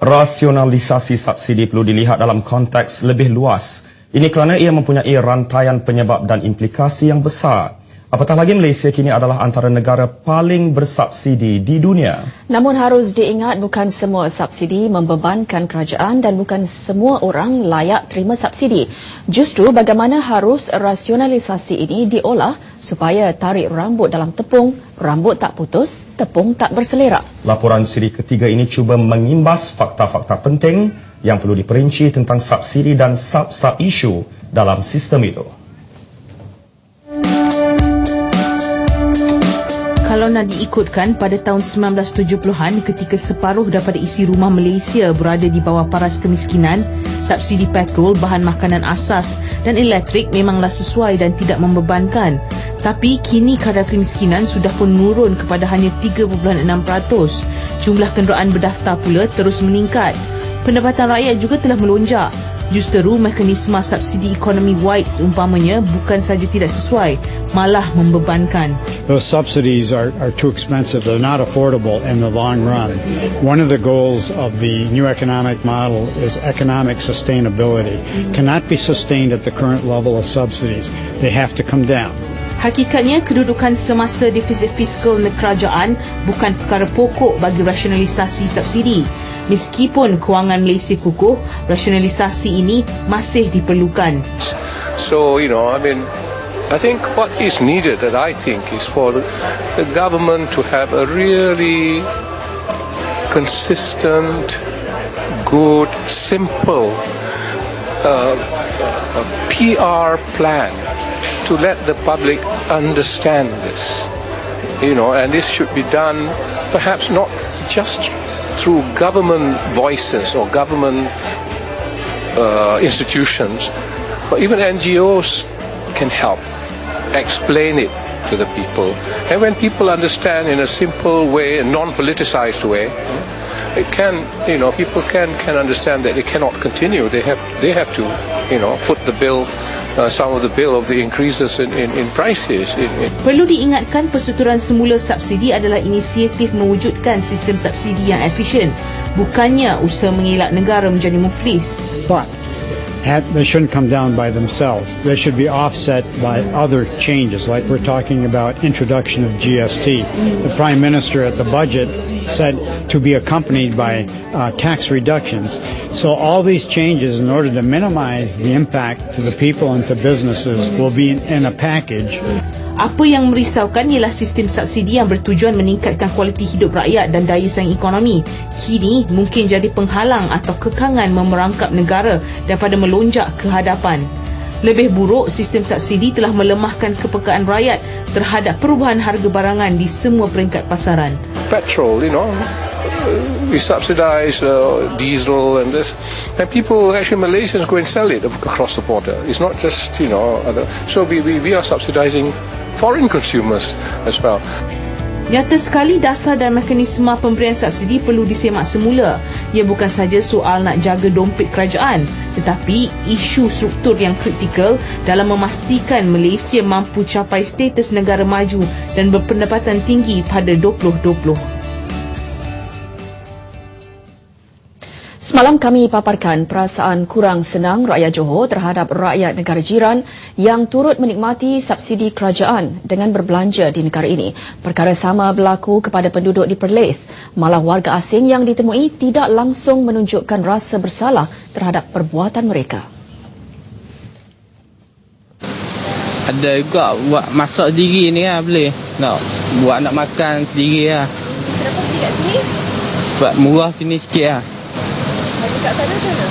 Rasionalisasi subsidi perlu dilihat dalam konteks lebih luas. Ini kerana ia mempunyai rantaian penyebab dan implikasi yang besar. Apatah lagi Malaysia kini adalah antara negara paling bersubsidi di dunia. Namun harus diingat bukan semua subsidi membebankan kerajaan dan bukan semua orang layak terima subsidi. Justru bagaimana harus rasionalisasi ini diolah supaya tarik rambut dalam tepung, rambut tak putus, tepung tak berselerak. Laporan siri ketiga ini cuba mengimbas fakta-fakta penting yang perlu diperinci tentang subsidi dan sub-sub isu dalam sistem itu. Nak diikutkan pada tahun 1970-an ketika separuh daripada isi rumah Malaysia berada di bawah paras kemiskinan, subsidi petrol, bahan makanan asas dan elektrik memanglah sesuai dan tidak membebankan. Tapi kini kadar kemiskinan sudah pun menurun kepada hanya 3.6%. Jumlah kenderaan berdaftar pula terus meningkat. Pendapatan rakyat juga telah melonjak. Justeru mekanisme subsidi ekonomi white umpamanya bukan saja tidak sesuai, malah membebankan. Those subsidies are, are too expensive. They're not affordable in the long run. One of the goals of the new economic model is economic sustainability. Cannot be sustained at the current level of subsidies. They have to come down. Hakikatnya kedudukan semasa defisit fiskal kerajaan bukan perkara pokok bagi rasionalisasi subsidi. Meskipun kewangan Malaysia kukuh, rasionalisasi ini masih diperlukan. So, you know, I mean, I think what is needed that I think is for the, the government to have a really consistent, good, simple uh, uh, PR plan to let the public understand this. You know, and this should be done perhaps not just through government voices or government uh, institutions, but even NGOs can help explain it to the people. And when people understand in a simple way, a non-politicized way, it can, you know, people can, can understand that they cannot continue. They have, they have to, you know, foot the bill some of the bill of the increases in, in, in prices. In, in. Perlu diingatkan persuturan semula subsidi adalah inisiatif mewujudkan sistem subsidi yang efisien. Bukannya usaha mengelak negara menjadi muflis. But they shouldn't come down by themselves. They should be offset by other changes, like we're talking about introduction of GST. The Prime Minister at the budget said to be accompanied by uh, tax reductions. So all these changes, in order to minimize the impact to the people and to businesses, will be in, in a package. Apa yang merisaukan ialah sistem subsidi yang bertujuan meningkatkan kualiti hidup rakyat dan daya saing ekonomi. Kini mungkin jadi penghalang atau kekangan memerangkap negara daripada melonjak ke hadapan. Lebih buruk, sistem subsidi telah melemahkan kepekaan rakyat terhadap perubahan harga barangan di semua peringkat pasaran. Petrol, you know, we subsidize uh, diesel and this, and people actually Malaysians go and sell it across the border. It's not just you know, other, so we, we we are subsidizing foreign consumers as well. Nyata sekali dasar dan mekanisme pemberian subsidi perlu disemak semula. Ia bukan saja soal nak jaga dompet kerajaan, tetapi isu struktur yang kritikal dalam memastikan Malaysia mampu capai status negara maju dan berpendapatan tinggi pada 2020. Semalam kami paparkan perasaan kurang senang rakyat Johor terhadap rakyat negara jiran yang turut menikmati subsidi kerajaan dengan berbelanja di negara ini. Perkara sama berlaku kepada penduduk di Perlis. Malah warga asing yang ditemui tidak langsung menunjukkan rasa bersalah terhadap perbuatan mereka. Ada juga buat masak sendiri ni lah boleh. Nak buat nak makan sendiri lah. Kenapa pergi kat sini? Sebab murah sini sikit lah. Dekat sana sana?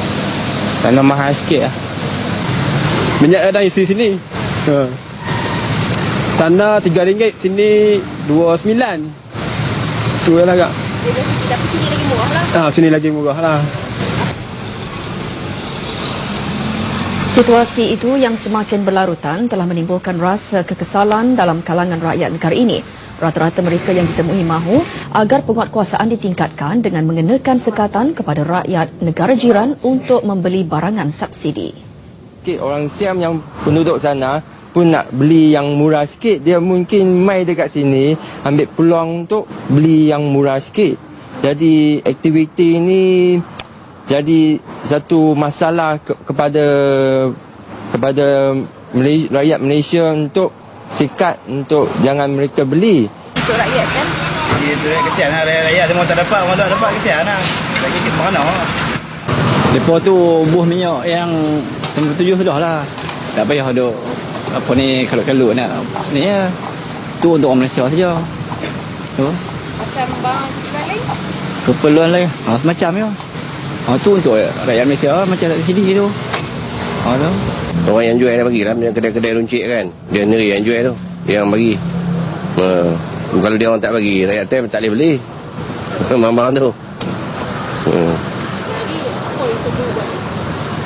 Sana mahal sikit lah. Minyak ada isi sini. Ha. Sana RM3, sini RM2.9. Tu lah kak. Tapi sini lagi murah lah. Ah, sini lagi murah lah. Situasi itu yang semakin berlarutan telah menimbulkan rasa kekesalan dalam kalangan rakyat negara ini. Rata-rata mereka yang ditemui mahu agar penguatkuasaan ditingkatkan dengan mengenakan sekatan kepada rakyat negara jiran untuk membeli barangan subsidi. Orang Siam yang penduduk sana pun nak beli yang murah sikit, dia mungkin mai dekat sini ambil peluang untuk beli yang murah sikit. Jadi aktiviti ini jadi satu masalah ke- kepada kepada Malaysia, rakyat Malaysia untuk sikat untuk jangan mereka beli Ikut rakyat kan? Dia tu kesian lah rakyat semua tak dapat orang tak dapat kesian lah. Lagi sikit mana? Depo tu buah minyak yang nombor tujuh sudah lah. Tak payah duk apa ni kalut-kalut nak ni ya. Tu untuk orang Malaysia saja. Tu. Macam bang lain? Keperluan lain. Ha, semacam ya. Ha, tu untuk rakyat Malaysia macam kat sini tu. Ha, tu. Orang yang jual dia bagilah Yang kedai-kedai runcit kan Dia sendiri yang jual tu Dia yang bagi ha. Kalau dia orang tak bagi Rakyat time tak boleh beli Mama tu hmm.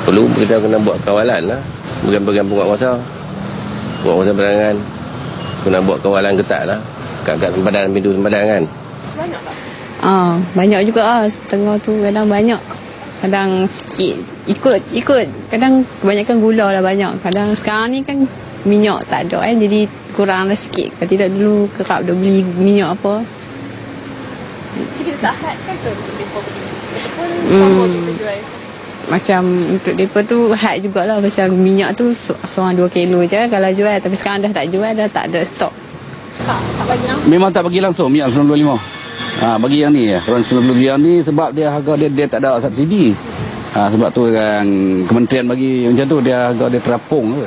Perlu kita kena buat kawalan lah Bagian-bagian penguatkuasa Penguatkuasa perangan Kena buat kawalan ketat lah Kat-kat sempadan pintu sempadan kan Ah, banyak juga ah. Setengah tu kadang banyak. Kadang sikit. Ikut, ikut. Kadang kebanyakan gula lah banyak. Kadang sekarang ni kan minyak tak ada kan. Jadi kurang lah sikit. Kalau tidak dulu kerap dah beli minyak apa. Kita tak had kan ke untuk mereka beli? Ataupun Hmm. sama kita jual? Macam untuk mereka tu had jugalah. Macam minyak tu se- seorang 2 kilo je kalau jual. Tapi sekarang dah tak jual. Dah tak ada stok. Tak, tak bagi langsung. Memang tak bagi langsung minyak 95. Ha, bagi yang ni Orang 90 yang ni sebab dia harga dia dia tak ada subsidi. Ha, sebab tu kan kementerian bagi macam tu dia harga dia terapung tu.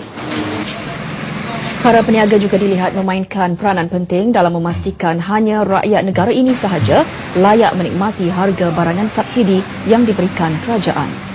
Para peniaga juga dilihat memainkan peranan penting dalam memastikan hanya rakyat negara ini sahaja layak menikmati harga barangan subsidi yang diberikan kerajaan.